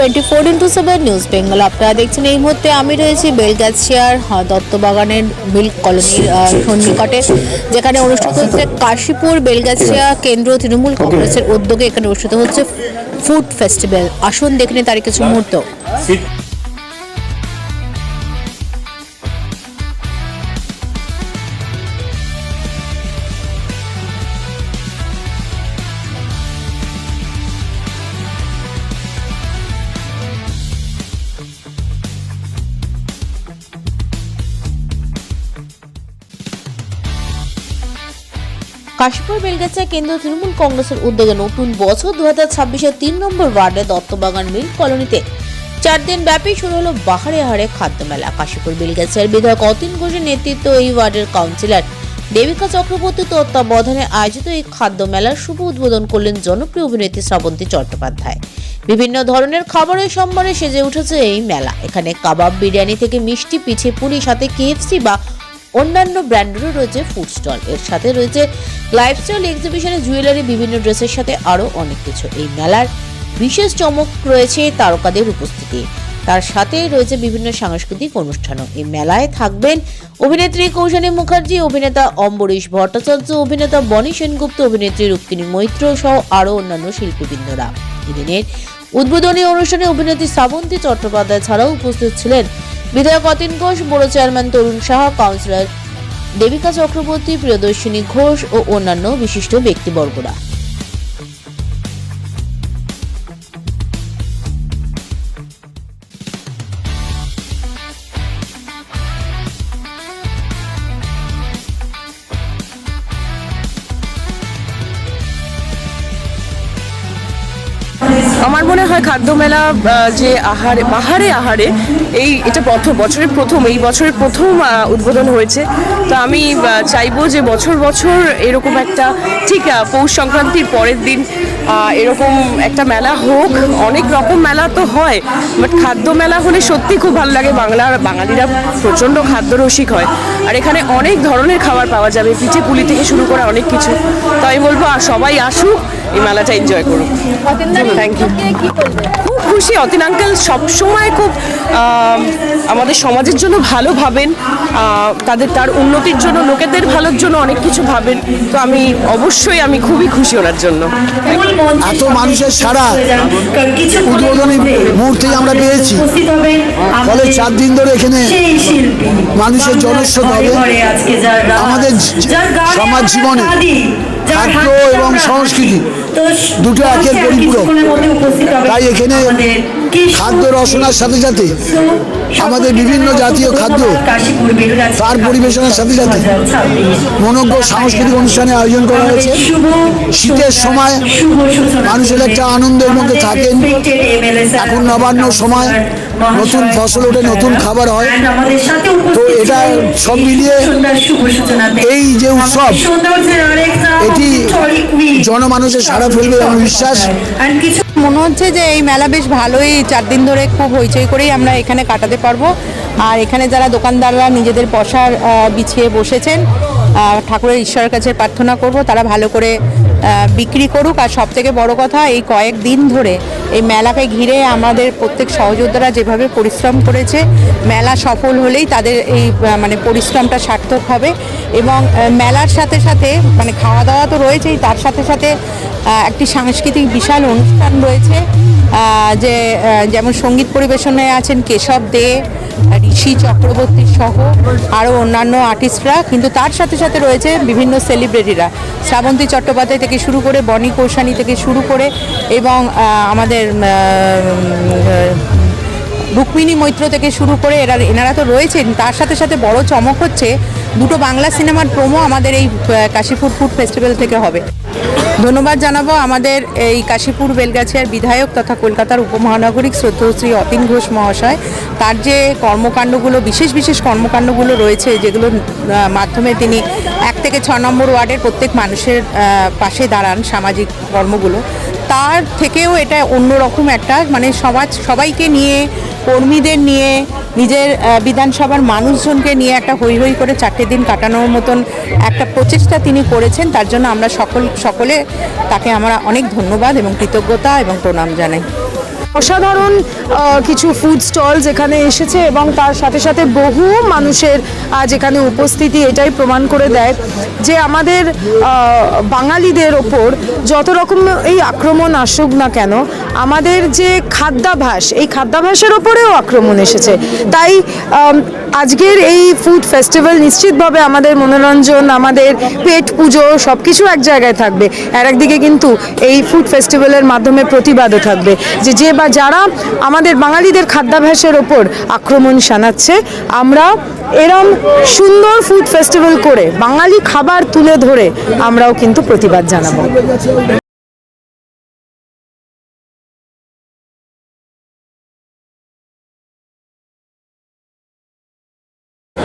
Twenty four into seven news Bengal আপনারা দেখছেন এই মুহূর্তে আমি রয়েছি বেলগাছিয়ার দত্তবাগানের মিল্ক কলোনির সন্নিকটে যেখানে অনুষ্ঠিত হচ্ছে কাশীপুর বেলগাছিয়া কেন্দ্র তৃণমূল কংগ্রেসের উদ্যোগে এখানে অনুষ্ঠিত হচ্ছে ফুড ফেস্টিভ্যাল। আসুন দেখে নিই তার কিছু মুহূর্ত। কাশীপুর বেলগাছিয়া কেন্দ্র তৃণমূল কংগ্রেসের উদ্যোগে নতুন বছর দু হাজার ছাব্বিশের তিন নম্বর ওয়ার্ডে দত্তবাগান মিল কলোনিতে চার দিন ব্যাপী শুরু হলো বাহারে হারে খাদ্য মেলা। কাশীপুর বেলগাছিয়ার বিধায়ক অতীন ঘোষের নেতৃত্ব এই ওয়ার্ডের কাউন্সিলর দেবিকা চক্রবর্তী তত্ত্বাবধানে আয়োজিত এই খাদ্য মেলার শুভ উদ্বোধন করলেন জনপ্রিয় অভিনেত্রী শ্রাবন্তী চট্টোপাধ্যায়। বিভিন্ন ধরনের খাবারের সম্মানে সেজে উঠেছে এই মেলা। এখানে কাবাব বিরিয়ানি থেকে মিষ্টি, পিঠে পুরি সাথে কেএফসি বা অন্যান্য ব্র্যান্ডেরও রয়েছে ফুড স্টল এর সাথে রয়েছে লাইফস্টাইল এক্সিবিশনে জুয়েলারি বিভিন্ন ড্রেসের সাথে আরও অনেক কিছু। এই মেলার বিশেষ চমক রয়েছে তারকাদের উপস্থিতি। তার সাথে রয়েছে বিভিন্ন সাংস্কৃতিক অনুষ্ঠানও। এই মেলায় থাকবেন অভিনেত্রী কৌশানী মুখার্জি, অভিনেতা অম্বরীশ ভট্টাচার্য, অভিনেতা বনি সেনগুপ্ত, অভিনেত্রী রুক্মিণী মৈত্র সহ আরও অন্যান্য শিল্পীবৃন্দরা। এদিনের উদ্বোধনী অনুষ্ঠানে অভিনেত্রী শ্রাবন্তী চট্টোপাধ্যায় ছাড়াও উপস্থিত ছিলেন বিধায়ক অতীন ঘোষ, বড় চেয়ারম্যান তরুণ সাহা, কাউন্সিলর দেবিকা চক্রবর্তী, প্রিয়দর্শিনী ঘোষ ও অন্যান্য বিশিষ্ট ব্যক্তিবর্গরা। আমার মনে হয় খাদ্য মেলা যে আহারে, বাহারে আহারে, এই এটা প্রথম, বছরের প্রথম, এই বছরের প্রথম উদ্বোধন হয়েছে। তো আমি চাইব যে বছর বছর এরকম একটা, ঠিক পৌষ সংক্রান্তির পরের দিন এরকম একটা মেলা হোক। অনেক রকম মেলা তো হয়, বাট খাদ্য মেলা হলে সত্যি খুব ভালো লাগে। বাংলার বাঙালিরা প্রচণ্ড খাদ্য রসিক হয়। আর এখানে অনেক ধরনের খাবার পাওয়া যাবে পিঠে পুলি থেকে শুরু করে অনেক কিছু। তো আমি বলব আর সবাই আসুক এই মেলাটা এনজয় করুক। থ্যাংক ইউ খুব খুশি। অতীন আঙ্কেল সবসময় খুব আমাদের সমাজের জন্য ভালো ভাবেন। তাদের, তার উন্নতির জন্য, লোকেদের ভালোর জন্য অনেক কিছু ভাবেন। তো আমি অবশ্যই আমি খুবই খুশি ওনার জন্য। এত মানুষের সারা উদ্বোধনী মুহূর্তেই আমরা পেয়েছি। ফলে চার দিন ধরে এখানে মানুষের জনস্রোত হবে। আমাদের সমাজ জীবনে খাদ্য এবং সংস্কৃতি দুটো একের পরিপূরক। তাই এখানে খাদ্য রসনার সাথে সাথে আমাদের বিভিন্ন জাতীয় খাদ্য তার পরিবেশনের সাথে সাথে মনজ্ঞ সাংস্কৃতিক অনুষ্ঠানের আয়োজন করা হয়েছে। শীতের সময় মানুষের একটা আনন্দের মধ্যে থাকেন। এখন নবান্ন সময় নতুন ফসল ওঠে নতুন খাবার হয়। তো এটা সব মিলিয়ে এই যে উৎসব এটি জনমানুষের সারা ফেলবে আমার বিশ্বাস। মনে হচ্ছে যে এই মেলা বেশ ভালোই চার দিন ধরে খুব হইচই করেই আমরা এখানে কাটাতে পারব। আর এখানে যারা দোকানদাররা নিজেদের পশার বিছিয়ে বসেছেন ঠাকুরের ঈশ্বরের কাছে প্রার্থনা করব, তারা ভালো করে বিক্রি করুক। আর সব থেকে বড় কথা, এই কয়েক দিন ধরে এই মেলাকে ঘিরে আমাদের প্রত্যেক সহযোদ্ধারা যেভাবে পরিশ্রম করেছে, মেলা সফল হলেই তাদের এই মানে পরিশ্রমটা সার্থক হবে। এবং মেলার সাথে সাথে মানে খাওয়া দাওয়া তো রয়েছেই, তার সাথে সাথে একটি সাংস্কৃতিক বিশাল অনুষ্ঠান রয়েছে। যে যেমন সংগীত পরিবেশনে আছেন কেশব দে, ঋষি চক্রবর্তী সহ আরও অন্যান্য আর্টিস্টরা কিন্তু তার সাথে সাথে রয়েছে বিভিন্ন সেলিব্রিটিরা শ্রাবন্তী চট্টোপাধ্যায় থেকে শুরু করে বনি কৌশানী থেকে শুরু করে এবং আমাদের রুক্মিণী মৈত্র থেকে শুরু করে এরা, এনারা তো রয়েছেন। তার সাথে সাথে বড় চমক হচ্ছে, দুটো বাংলা সিনেমার প্রোমো আমাদের এই কাশীপুর ফুড ফেস্টিভ্যাল থেকে হবে। ধন্যবাদ জানাব আমাদের এই কাশীপুর বেলগাছিয়ার বিধায়ক তথা কলকাতার উপমহানগরিক শ্রদ্ধশ্রী অতীন ঘোষ মহাশয়। তার যে কর্মকাণ্ডগুলো বিশেষ বিশেষ কর্মকাণ্ডগুলো রয়েছে যেগুলোর আহ, মাধ্যমে তিনি এক থেকে ছ নম্বর ওয়ার্ডের প্রত্যেক মানুষের পাশে দাঁড়ান সামাজিক কর্মগুলো। তার থেকেও এটা অন্যরকম একটা মানে সমাজ সবাইকে নিয়ে কর্মীদের নিয়ে নিজের বিধানসভার মানুষজনকে নিয়ে একটা হৈ হৈ করে চারটে দিন কাটানোর মতন একটা প্রচেষ্টা তিনি করেছেন, তার জন্য আমরা সকল, সকলে তাকে আমরা অনেক ধন্যবাদ এবং কৃতজ্ঞতা এবং প্রণাম জানাই। অসাধারণ কিছু ফুড স্টল যেখানে এসেছে এবং তার সাথে সাথে বহু মানুষের আজ এখানে উপস্থিতি এটাই প্রমাণ করে দেয় যে আমাদের বাঙালিদের ওপর যত রকম এই আক্রমণ আসুক না কেন, আমাদের যে খাদ্যাভাস, এই খাদ্যাভাসের ওপরেও আক্রমণ এসেছে। তাই আজকের এই ফুড ফেস্টিভ্যাল নিশ্চিতভাবে আমাদের মনোরঞ্জন, আমাদের পেট পুজো সব কিছু এক জায়গায় থাকবে। আর একদিকে কিন্তু এই ফুড ফেস্টিভ্যালের মাধ্যমে প্রতিবাদও থাকবে যে যে বা যারা আমাদের বাঙালিদের খাদ্যাভ্যাসের ওপর আক্রমণ শানাচ্ছে, আমরা এরম সুন্দর ফুড ফেস্টিভ্যাল করে বাঙালি খাবার তুলে ধরে আমরাও কিন্তু প্রতিবাদ জানাব।